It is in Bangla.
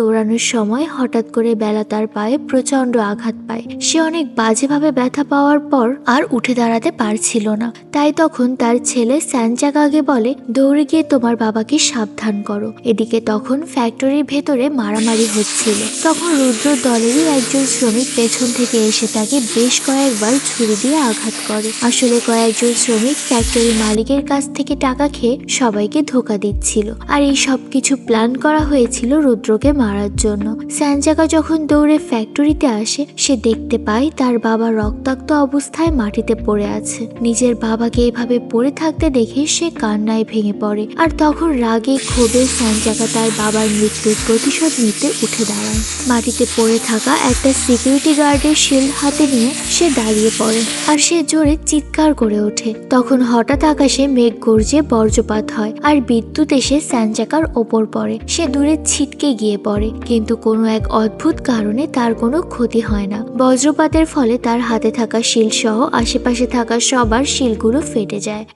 দৌড়ানোর সময় হঠাৎ করে বেলা তার পায়ে প্রচণ্ড আঘাত পায়। সে অনেক বাজেভাবে ব্যথা পাওয়ার পর আর উঠে দাঁড়াতে পারছিল না। তাই তখন তার ছেলে স্যানজাকাগে বলে, দৌড়ে গিয়ে তোমার বাবাকে সাবধান করো। এদিকে তখন ফ্যাক্টরির ভেতরে মারামারি হচ্ছিল। তখন রুদ্র দলেরই একজন শ্রমিক পেছন থেকে এসে তাকে বেশ কয়েকবার ছুরি দিয়ে আঘাত করে। আসলে কয়েকজন শ্রমিক ফ্যাক্টরি মালিকের কাছ থেকে টাকা খেয়ে সবাইকে ধোকা দিচ্ছিল। আর এই সব কিছু প্ল্যান করা হয়েছিল রুদ্রকে মারার জন্য। স্যানজাকা যখন দৌড়ে ফ্যাক্টরিতে আসে, সে দেখতে পায় তার বাবা রক্তাক্ত অবস্থায় মাটিতে পড়ে আছে। নিজের বাবাকে এভাবে পড়ে থাকতে দেখে সে কান্নায় ভেঙে পড়ে আর তখন রাগে ক্ষোভে স্যানজাকা তার বাবার মৃত্যুর প্রতিশোধ নিতে উঠে দাঁড়ায়। মাটিতে পড়ে থাকা একটা সিকিউরিটি গার্ডের শিল্ড হাতে নিয়ে সে দাঁড়িয়ে পড়ে আর সে জোরে চিৎকার করে ওঠে। তখন হঠাৎ আকাশে মেঘ গর্জে বজ্রপাত হয় আর বিদ্যুৎ এসে স্যানজাকার ওপর পড়ে। সে দূরে ছিটকে গিয়ে পড়ে। কিন্তু কোনো এক অদ্ভুত কারণে তার কোনো ক্ষতি হয় না। বজ্রপাতের ফলে তার হাতে থাকা শিল সহ আশেপাশে থাকা সবার শিলগুলো ফেটে যায়।